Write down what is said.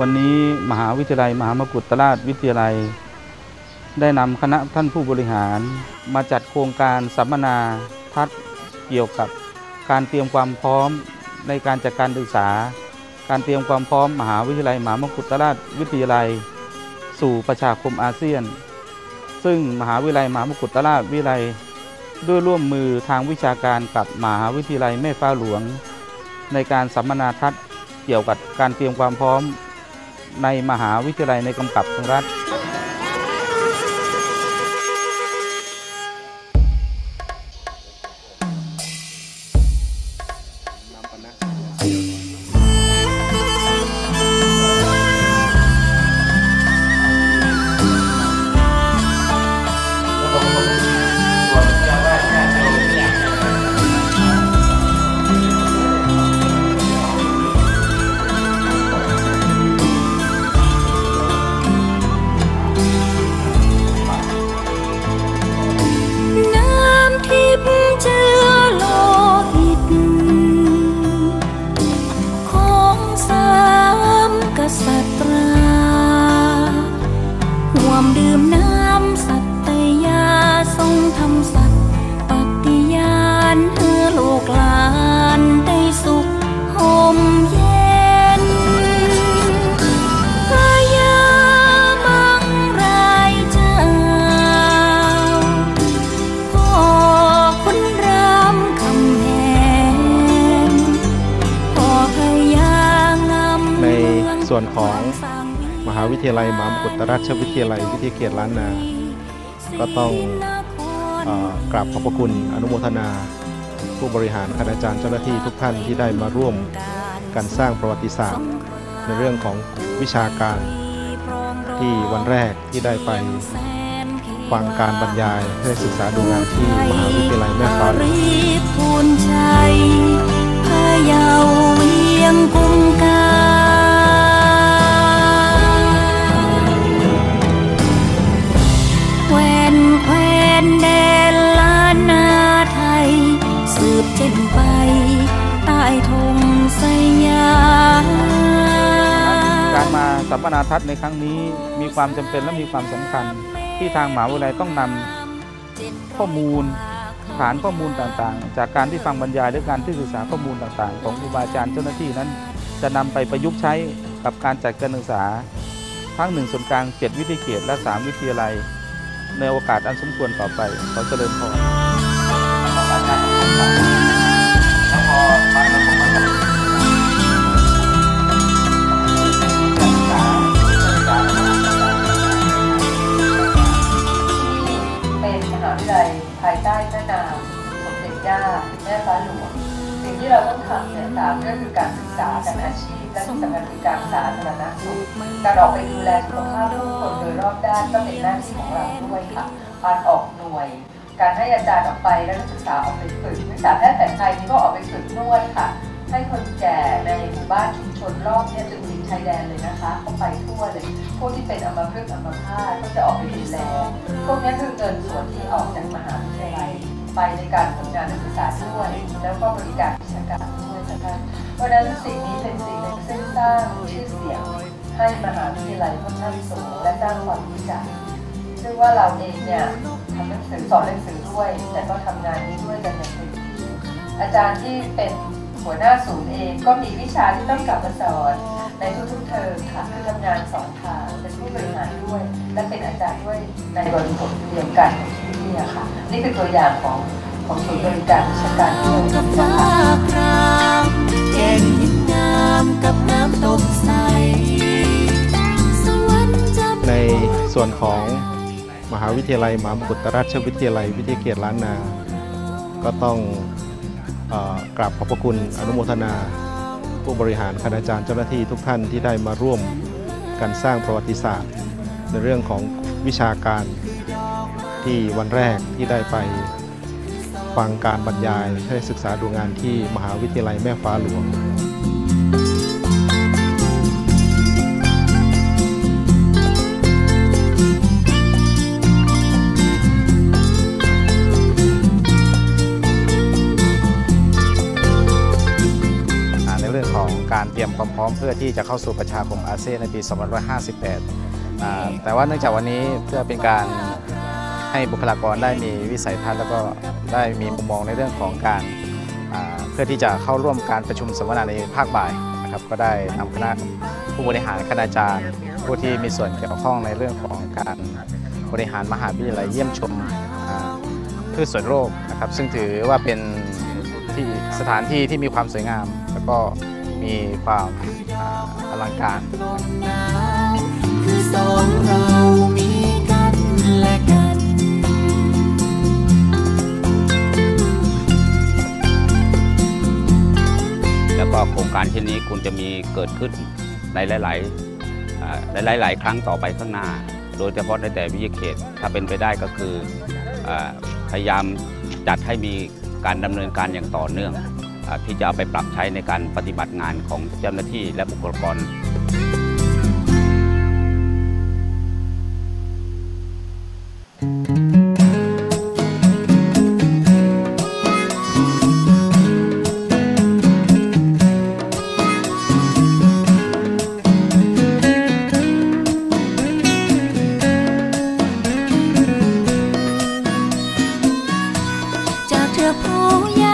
วันนี้มหาวิทยาลัย มหามกุฏราชวิทยาลัย ได้นำคณะท่านผู้บริหาร มาจัดโครงการสัมมนาทัศเกี่ยวกับการเตรียมความพร้อมในการจัดการศึกษา การเตรียมความพร้อมมหาวิทยาลัยมหามกุฏราชวิทยาลัย สู่ประชาคมอาเซียน ซึ่งมหาวิทยาลัยมหามกุฏราชวิทยาลัย ด้วยร่วมมือทางวิชาการกับมหาวิทยาลัยแม่ฟ้าหลวง ในการสัมมนาทัศเกี่ยวกับการเตรียมความพร้อม ในมหาวิทยาลัยในกำกับของรัฐ ส่วนของมหาวิทยาลัยมหามกุฏราชวิทยาลัย วิทยาเขตล้านนา ก็ต้องอกราบขอบพระคุณอนุโมทนา ผู้บริหารคณาจารย์เจ้าหน้าที่ทุกท่านที่ได้มาร่วมกันสร้างประวัติศาสตร์ ในเรื่องของวิชาการที่วันแรกที่ได้ไปฟังการบรรยายให้ศึกษาดูงานที่มหาวิทยาลัยแม่ฟ้า เช่นไปใต้ธงสยามการมาสัมมนาทัศน์ในครั้งนี้มีความจำเป็นและมีความสำคัญ ที่ทางมหาวิทยาลัยต้องนำข้อมูลฐานข้อมูลต่างๆ จากการที่ฟังบรรยายหรือการที่ศึกษาข้อมูลต่างๆ ของครูบาอาจารย์เจ้าหน้าที่นั้น จะนำไปประยุกต์ใช้กับการจัดการศึกษาทั้งหนึ่งส่วนกลาง 7 วิทยาเขตและ 3 วิทยาลัย ในโอกาสอันสมควรต่อไปขอเจริญพร ภายใต้พระนามสมเด็จย่าแม่ฟ้าหลวงสิ่งที่เราต้องทำเนี่ยสามเรื่องคือการศึกษาการอาชีพและที่สำคัญคือการสาธารณสุขการออกไปดูแลสุขภาพผู้คนโดยรอบด้านก็เป็นหน้าที่ของเราด้วยค่ะการออกหน่วย การให้อาจารย์ออกไปและนักศึกษาออกไปฝึกนักศึกษาแพทย์แผนไทยนี่ก็ออกไปฝึกนวดค่ะ ให้คนแก่ในหมู่บ้านชุมชนรอบเนี่ยจนถึงชายแดนเลยนะคะเขาไปทั่วเลยพวกที่เป็นอัมพฤกษ์อัมพาตก็จะออกไปดูแลพวกนี้คือเงินส่วนที่ออกจากมหาวิทยาลัยไปในการผลงานนักศึกษาด้วยแล้วก็บริการวิชาการด้วยนะคะเพราะฉะนั้นสิ่งนี้เป็นสิ่งหนึ่งซึ่งสร้างชื่อเสียงให้มหาวิทยาลัยค่อนข้างสูงและสร้างความรู้จักซึ่งว่าเราเองเนี่ย ทำหนังสือสอนหนังสือด้วย แต่ก็ทำงานนี้ด้วยกันอย่างเต็มที่อาจารย์ที่เป็นหัวหน้าศูนย์เองก็มีวิชาที่ต้องกลับมาสอนในทุกๆเทอมค่ะคือทำงานสองทางเป็นผู้บริหารด้วย และเป็นอาจารย์ด้วยในบริบทเดียวกันที่นี่ค่ะ นี่คือตัวอย่างของของศูนย์บริการวิชาการที่เราทำค่ะแกงหินงามกับน้ำตกใสสวรรค์จะในส่วนของ มหาวิทยาลัยมหามกุฏราชวิทยาลัย วิทยาเขตล้านนา ก็ต้องอกราบขอบพระคุณอนุโมทนา ผู้บริหารคณาจารย์เจ้าหน้าที่ทุกท่านที่ได้มาร่วมกันสร้างประวัติศาสตร์ ในเรื่องของวิชาการที่วันแรกที่ได้ไปฟังการบรรยายให้ศึกษาดูงานที่มหาวิทยาลัยแม่ฟ้าหลวง ของการเตรียมความพร้อมเพื่อที่จะเข้าสู่ประชาคมอาเซียนในปี 2558อ่าแต่ว่าเนื่องจากวันนี้เพื่อเป็นการให้บุคลากรได้มีวิสัยทัศน์แล้วก็ได้มีมุมมองในเรื่องของการอ่าเพื่อที่จะเข้าร่วมการประชุมสัมมนาในภาคบ่ายนะครับก็ได้นำคณะผู้บริหารคณาจารย์ ผู้ที่มีส่วนเกี่ยวข้องในเรื่องของการบริหารมหาวิทยาลัยเยี่ยมชมอ่าพืชสวนโรคนะครับซึ่งถือว่าเป็นที่สถานที่ที่มีความสวยงาม แล้วก็ มีความอลังการคือสองเรามีกันและกันแล้วก็โครงการเช่นนี้ควรจะมีเกิดขึ้นในหลายๆหลายๆหลายครั้งต่อไปข้างหน้า โดยเฉพาะในแต่วิทยเขต ถ้าเป็นไปได้ก็คือพยายามจัดให้มีการดำเนินการอย่างต่อเนื่อง ที่จะเอาไปปรับใช้ในการปฏิบัติงานของเจ้าหน้าที่และบุคลากรผู้ย